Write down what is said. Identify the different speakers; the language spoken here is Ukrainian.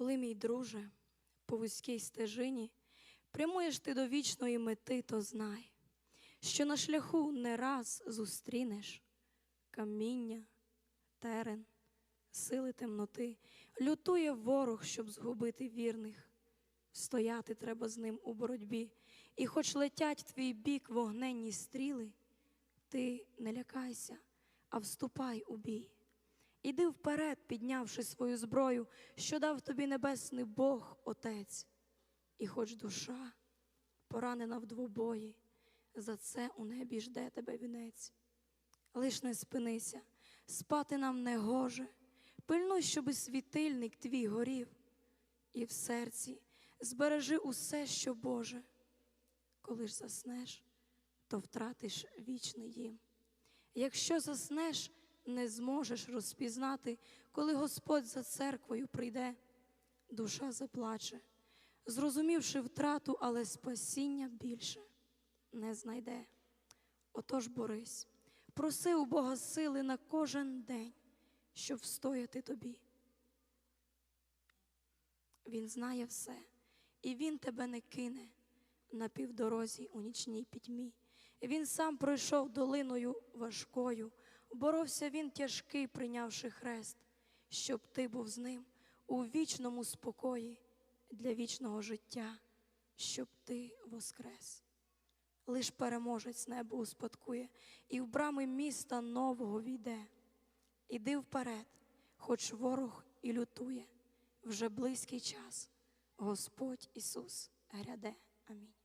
Speaker 1: Коли, мій друже, по вузькій стежині прямуєш ти до вічної мети, то знай, що на шляху не раз зустрінеш каміння, терен, сили темноти, лютує ворог, щоб згубити вірних. Стояти треба з ним у боротьбі, і хоч летять в твій бік вогненні стріли, ти не лякайся, а вступай у бій. Іди вперед, піднявши свою зброю, що дав тобі небесний Бог, Отець. І хоч душа поранена в двобої, за це у небі жде тебе вінець. Лиш не спинися, спати нам не гоже, пильнуй, щоби світильник твій горів, і в серці збережи усе, що Боже. Коли ж заснеш, то втратиш вічний дім. Якщо заснеш, не зможеш розпізнати, коли Господь за церквою прийде, душа заплаче, зрозумівши втрату, але спасіння більше не знайде. Отож борись, проси у Бога сили на кожен день, щоб встояти тобі. Він знає все, і Він тебе не кине на півдорозі у нічній пітьмі. Він сам пройшов долиною важкою, боровся він тяжкий, прийнявши хрест, щоб ти був з ним у вічному спокої для вічного життя, щоб ти воскрес. Лиш переможець небо успадкує і в брами міста нового війде. Іди вперед, хоч ворог і лютує, вже близький час. Господь Ісус гряде. Амінь.